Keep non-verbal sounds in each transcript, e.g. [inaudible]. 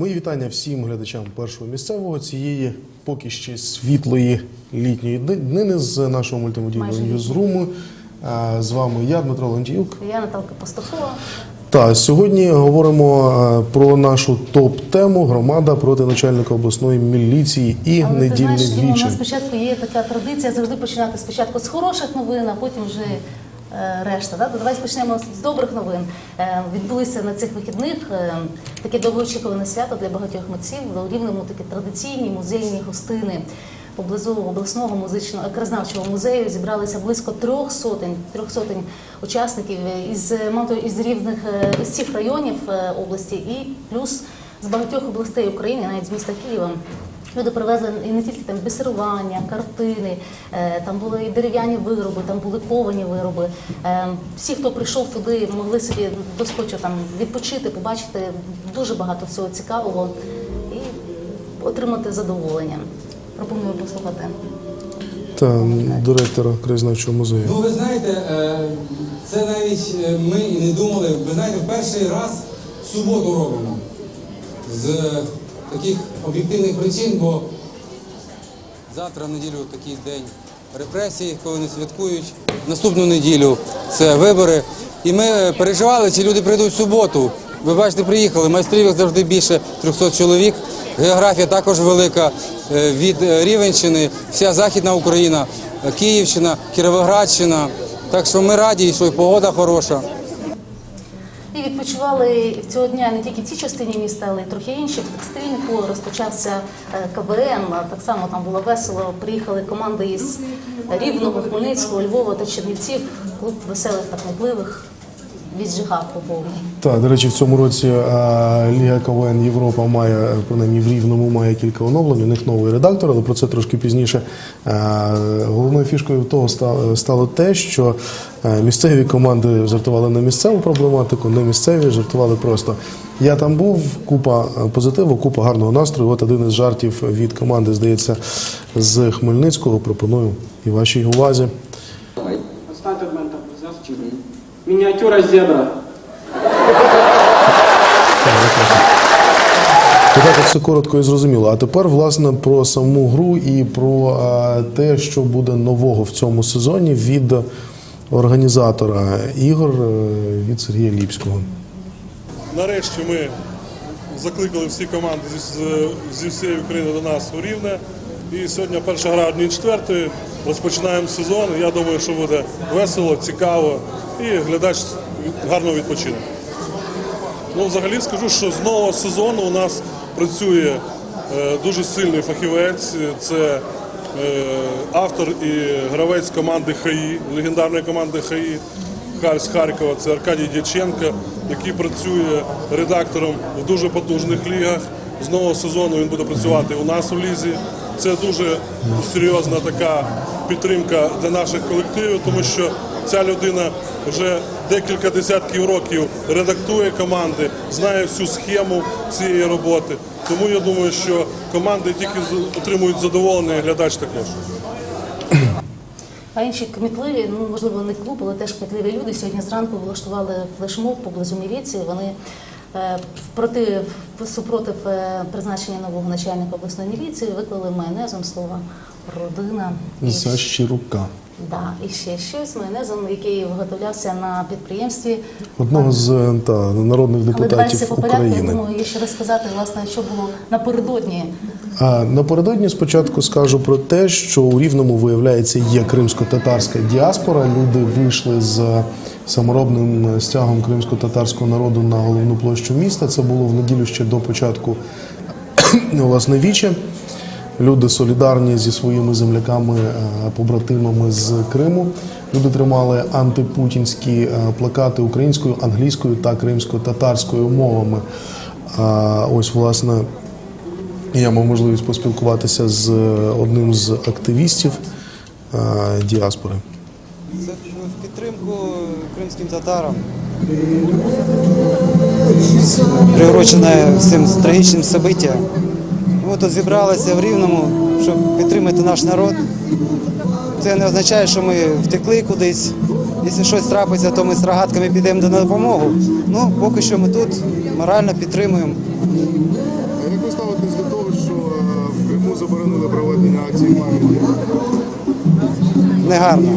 Мої вітання всім глядачам першого місцевого цієї поки ще світлої літньої днини з нашого мультимедійного ньюзруму. З вами я, Дмитро Лентіюк. Я Наталка Пастухова. Та сьогодні говоримо про нашу топ-тему громада проти начальника обласної міліції і Але ти недільних знаєш, Діма, у нас спочатку є така традиція завжди починати спочатку з хороших новин, а потім вже решта. Да? То Давай почнемо з добрих новин. Е, відбулися на цих вихідних е, таке довгоочікуване свято для багатьох митців. В Рівному такі традиційні музейні гостини. Поблизу обласного музичного краєзнавчого музею зібралися близько трьох сотень, трьох сотень учасників із із різних е, із всіх районів е, області і плюс з багатьох областей України, навіть з міста Києва. Люди привезли і не тільки там бісерування, картини, е, там були і дерев'яні вироби, там були ковані вироби. Е, Всі, хто прийшов туди, могли собі доскочу там відпочити, побачити дуже багато всього цікавого і отримати задоволення. Пропоную послухати. Та директора краєзнавчого музею. Ну, ви знаєте, е, це навіть ми і не думали. Ви знаєте, в перший раз в суботу робимо з таких об'єктивних причин, бо завтра в неділю такий день репресій, коли не святкують. Наступну неділю це вибори. І ми переживали, чи люди прийдуть в суботу. Ви бачите, приїхали. Майстрів як завжди більше 300 чоловік. Географія також велика е, від е, Рівенщини, вся Західна Україна, е, Київщина, Кіровоградщина. Так що ми раді, що і погода хороша. І відпочивали цього дня не тільки в цій частині міста, але й трохи інші. В текстильнику розпочався е, КВН. Так само там було весело. Приїхали команди із Рівного, Хмельницького, Львова та Чернівців. Клуб веселих та кмітливих віджигав по повній. Так, до речі, в цьому році а, Ліга КВН Європа має, принаймні в Рівному, має кілька оновлень. У них новий редактор, але про це трошки пізніше. А, головною фішкою того стало те, що е, місцеві команди жартували на місцеву проблематику, не місцеві жартували просто. Я там був, купа е, позитиву, купа гарного настрою. От один із жартів від команди, здається, з Хмельницького. Пропоную і вашій увазі. Отстаньте від мене там, Мініатюра зебра. Так все коротко і зрозуміло. А тепер, власне, про саму гру і про е, те, що буде нового в цьому сезоні від організатора ігор е, від Сергія Ліпського. Нарешті ми закликали всі команди зі, з- зі всієї України до нас у Рівне. І сьогодні перша гра 1-4. Розпочинаємо сезон. Я думаю, що буде весело, цікаво і глядач гарно відпочине. Ну, взагалі скажу, що з нового сезону у нас працює е, дуже сильний фахівець. Це е, автор і гравець команди ХАІ, легендарної команди ХАІ з Харкова. Це Аркадій Дяченко, який працює редактором в дуже потужних лігах. З нового сезону він буде працювати у нас у лізі. Це дуже серйозна така підтримка для наших колективів, тому що ця людина вже декілька десятків років редактує команди, знає всю схему цієї роботи. Тому я думаю, що команди тільки отримують задоволення, і глядач також. А інші кмітливі, ну можливо, не клуб, але теж кмітливі люди. Сьогодні зранку влаштували флешмоб поблизу міліції. Вони проти супротив е, призначення нового начальника обласної міліції виклали майонезом слова родина За щирука. Да, і ще щось майонезом, який виготовлявся на підприємстві. Одного з е, та, народних Але депутатів. Я України. думаю, є ще розказати, власне, що було напередодні. А напередодні спочатку скажу про те, що у Рівному виявляється є кримсько-татарська діаспора. Люди вийшли з саморобним стягом кримсько-татарського народу на головну площу міста. Це було в неділю ще до початку [coughs] власне віче. Люди солідарні зі своїми земляками, е, побратимами з Криму. Люди тримали антипутінські е, плакати українською, англійською та кримсько-татарською мовами. Ось, власне, я мав можливість поспілкуватися з е, одним з активістів е, діаспори. Це в кримським татарам. Приурочене цим трагічним событиям. Ми тут зібралися в Рівному, щоб підтримати наш народ. Це не означає, що ми втекли кудись. Якщо щось трапиться, то ми з рогатками підемо на допомогу. Ну, поки що ми тут морально підтримуємо ставитесь до того, що е, йому заборонили проведення акції пам'яті? Негарно.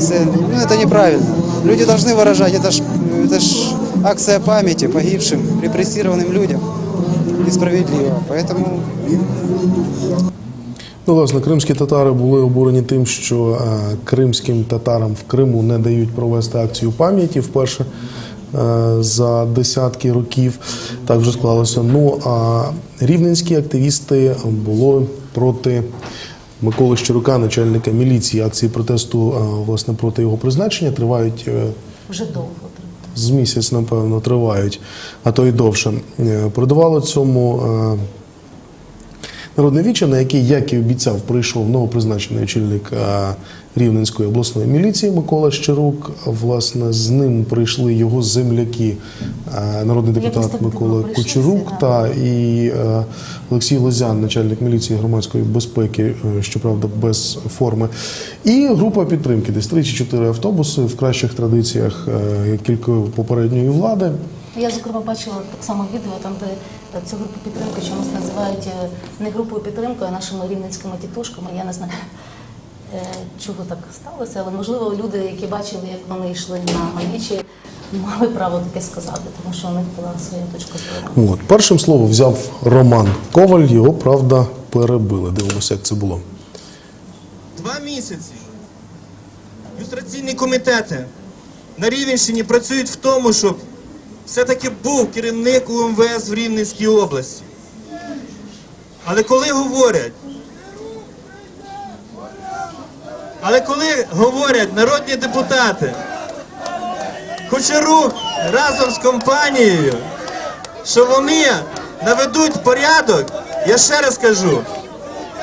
Це, ну, это неправильно. Люди должны выражать, это ж, это ж акция памяти погибшим, репрессированным людям. Несправедливо. Поэтому Ну, власне, кримські татари були обурені тим, що е, кримським татарам в Криму не дають провести акцію пам'яті вперше е, за десятки років. Так вже склалося. Ну а рівненські активісти були проти. Миколи Щирука, начальника міліції, акції протесту е, власне проти його призначення тривають е, Вже довго. з місяць, напевно, тривають, а то й довше. продавало Передавало цьому народне віче, на який, як і обіцяв, прийшов новопризначений очільник е, Рівненської обласної міліції Микола Щирук. Власне, з ним прийшли його земляки, е, народний депутат Микола Кучерук та і е, Олексій Лозян, начальник міліції громадської безпеки, щоправда, без форми. І група підтримки, десь три чи чотири автобуси в кращих традиціях е, попередньої влади. Я, зокрема, бачила так само відео, там, де е, цю групу підтримки чомусь називають е, не групою підтримки, а нашими рівненськими тітушками. Я не знаю, е, чого так сталося, але можливо люди, які бачили, як вони йшли на Малічі, мали право таке сказати, тому що у них була своя точка зору. От першим слово взяв Роман Коваль. Його правда перебили. Дивимося, як це було. Два місяці люстраційні комітети на Рівенщині працюють в тому, щоб все-таки був керівник УМВС в Рівненській області. Але коли говорять, але коли говорять народні депутати, Кучерук разом з компанією, що вони наведуть порядок, я ще раз кажу,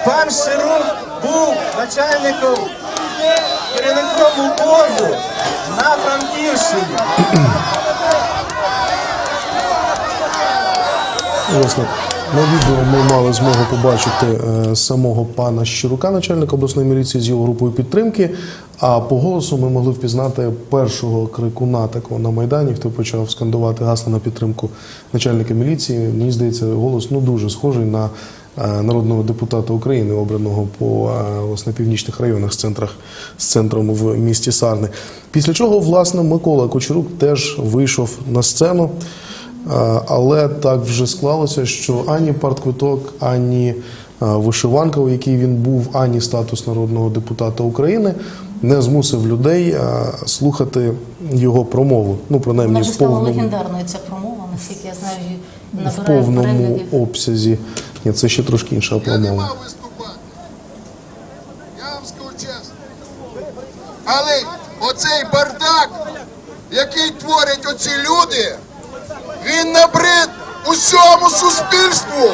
Пан Ширук був начальником керівником УБОЗу на Франківщині. Власне, на відео ми мали змогу побачити е, самого пана Щирука, начальника обласної міліції з його групою підтримки. А по голосу ми могли впізнати першого крикуна такого на майдані, хто почав скандувати гасла на підтримку начальника міліції. Мені здається, голос ну дуже схожий на е, народного депутата України, обраного по е, власне північних районах з центрах з центром в місті Сарни. Після чого власне Микола Кочерук теж вийшов на сцену. Але так вже склалося, що ані партквиток, ані е, вишиванка, у якій він був, ані статус народного депутата України не змусив людей е, слухати його промову. Ну, принаймні, Вона в стала легендарною ця промова, наскільки я знаю, і в повному переглядів. обсязі. Ні, це ще трошки інша Я не промова. мав виступати. Я вам скажу чесно. Але оцей бардак, який творять оці люди, він набрид усьому суспільству.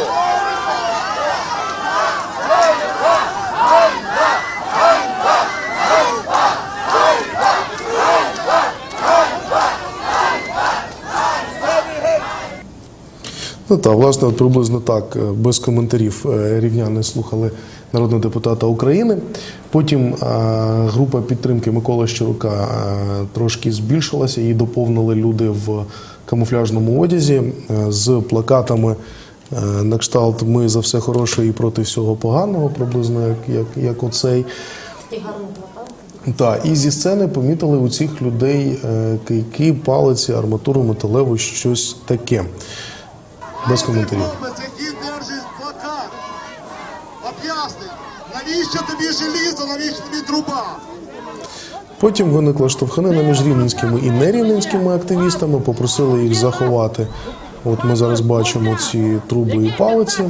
Ну так, власне, от приблизно так, е, без коментарів е, рівняни слухали народного депутата України. Потім е, група підтримки Миколи Щирука е, трошки збільшилася, її доповнили люди в камуфляжному одязі е, з плакатами е, на кшталт Ми за все хороше і проти всього поганого, приблизно як, як, як оцей. І гарний плакат. Так, і зі сцени помітили у цих людей е, кийки, палиці, арматуру металеву, щось таке. Без коментарів. Навіщо тобі желізо, навіщо тобі труба? Потім виникла штовханина між рівненськими і нерівненськими активістами, попросили їх заховати. От ми зараз бачимо ці труби і палиці. Е,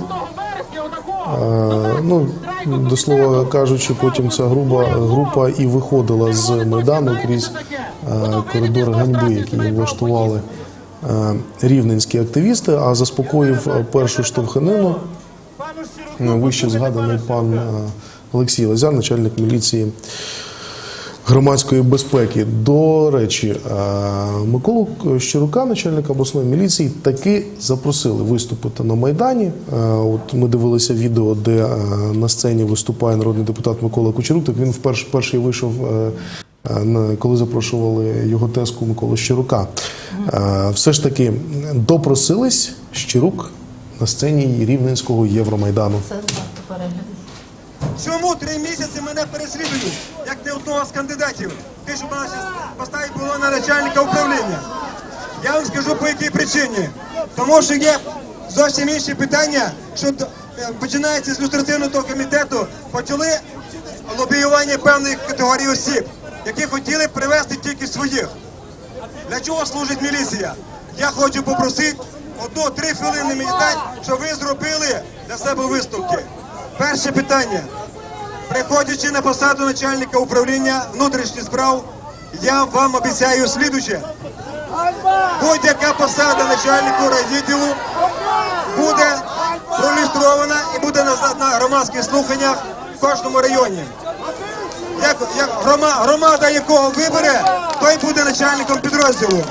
ну, до слова кажучи, потім ця група, група і виходила з майдану крізь е, коридор ганьби, який влаштували е, рівненські активісти. А заспокоїв першу штовханину вище згаданий пан Олексій Лазян, начальник міліції громадської безпеки. До речі, е, Миколу Щирука, начальника обласної міліції, таки запросили виступити на Майдані. Е, От ми дивилися відео, де е, на сцені виступає народний депутат Микола Кучерук. Так він вперше перший вийшов. Коли запрошували його тезку Миколу Щирука, все ж таки допросились. Щирук на сцені Рівненського Євромайдану. Це варто перегляду. Чому три місяці мене переслідують, як не одного з кандидатів? Ти що мене поставить було на начальника управління. Я вам скажу по якій причині. Тому що є зовсім інші питання, що е, починається з люстраційного комітету, почали лобіювання певних категорій осіб, які хотіли привести тільки своїх. Для чого служить міліція? Я хочу попросити одну-три хвилини мені дати, щоб ви зробили для себе висновки. Перше питання. Приходячи на посаду начальника управління внутрішніх справ, я вам обіцяю слідуче. Будь-яка посада начальнику райвідділу буде проілюстрована і буде на, громадських слуханнях в кожному районі. Як, як грома, громада якого вибере, той буде начальником підрозділу.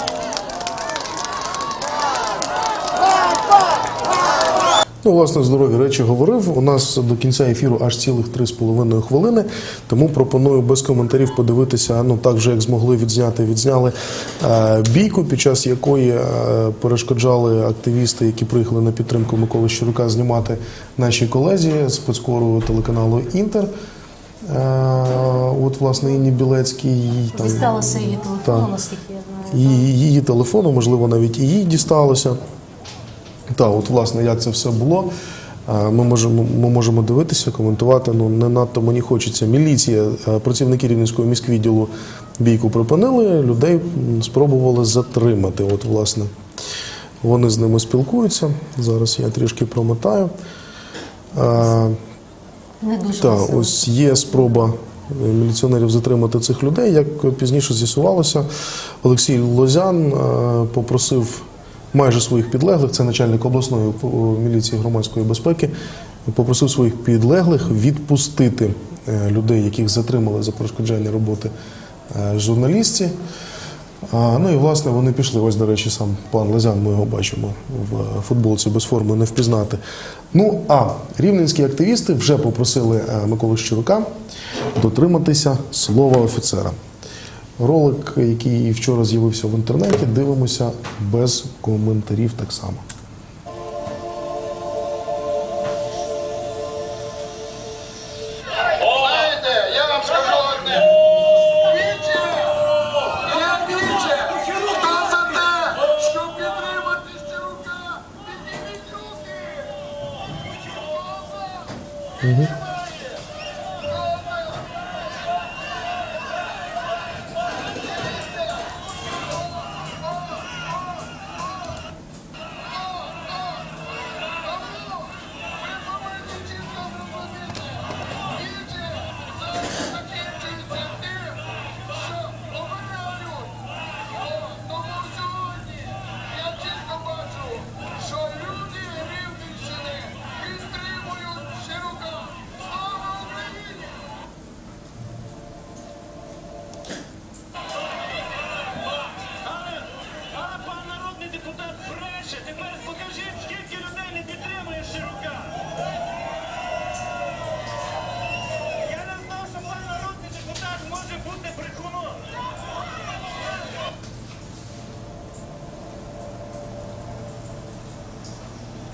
Ну, власне, здорові речі говорив. У нас до кінця ефіру аж цілих три з половиною хвилини. Тому пропоную без коментарів подивитися. Ну так же як змогли відзняти, відзняли е, бійку, під час якої е, перешкоджали активісти, які приїхали на підтримку Миколи Щурука, знімати наші колезі спецкору телеканалу Інтер. Е, от, власне, Інні Білецькій там Дісталося її телефону, наскільки я знаю. її, її телефону, можливо, навіть і їй дісталося. Так, от власне, як це все було. е, Ми можемо, ми можемо дивитися, коментувати. Ну не надто мені хочеться. Міліція, е, працівники Рівненського міськвідділу бійку припинили, людей спробували затримати. От, власне, вони з ними спілкуються. Зараз я трішки промотаю. Е, Не дуже так, весело. ось є спроба міліціонерів затримати цих людей. Як пізніше з'ясувалося, Олексій Лозян попросив майже своїх підлеглих, це начальник обласної е, міліції громадської безпеки, попросив своїх підлеглих відпустити е, людей, яких затримали за перешкоджання роботи е, журналістів. Ну і власне вони пішли. Ось, до речі, сам пан Лазян, ми його бачимо в футболці без форми не впізнати. Ну а рівненські активісти вже попросили Миколу Щурука дотриматися слова офіцера. Ролик, який вчора з'явився в інтернеті, дивимося без коментарів так само. Знаєте,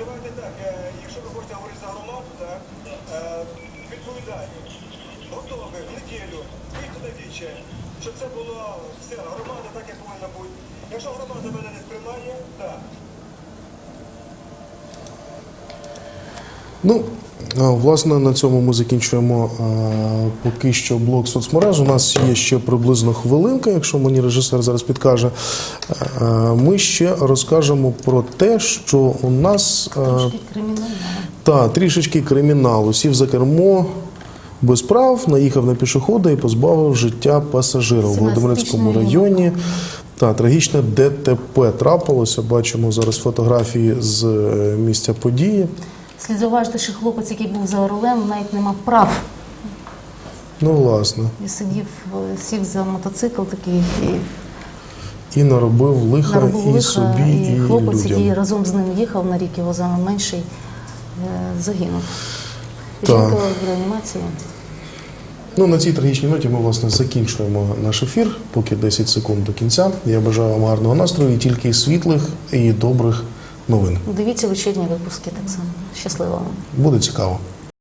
Давайте так, е, якщо ви хочете говорити за громаду, так, е, відповідально, готові в неділю, вийти на віче, щоб це була вся громада так, як повинна бути. Якщо громада мене не сприймає, так. Ну, власне, на цьому ми закінчуємо поки що блок соцмереж. У нас є ще приблизно хвилинка, якщо мені режисер зараз підкаже. Ми ще розкажемо про те, що у нас а, Трошки кримінально. та трішечки криміналу. Сів за кермо без прав, наїхав на пішохода і позбавив життя пасажира у Володимирецькому районі. Та трагічне ДТП трапилося. Бачимо зараз фотографії з е, місця події. Слід зауважити, що хлопець, який був за рулем, навіть не мав прав. Ну, власне. І сидів, е, сів за мотоцикл такий і І наробив лиха наробив і лиха, собі, і, і хлопець, який разом з ним їхав на рік, його саме менший, е, загинув. Жінка в реанімації. Ну, на цій трагічній ноті ми, власне, закінчуємо наш ефір, поки 10 секунд до кінця. Я бажаю вам гарного настрою і тільки світлих і добрих новин. Дивіться вечірні випуски так само. Щасливо вам. Буде цікаво.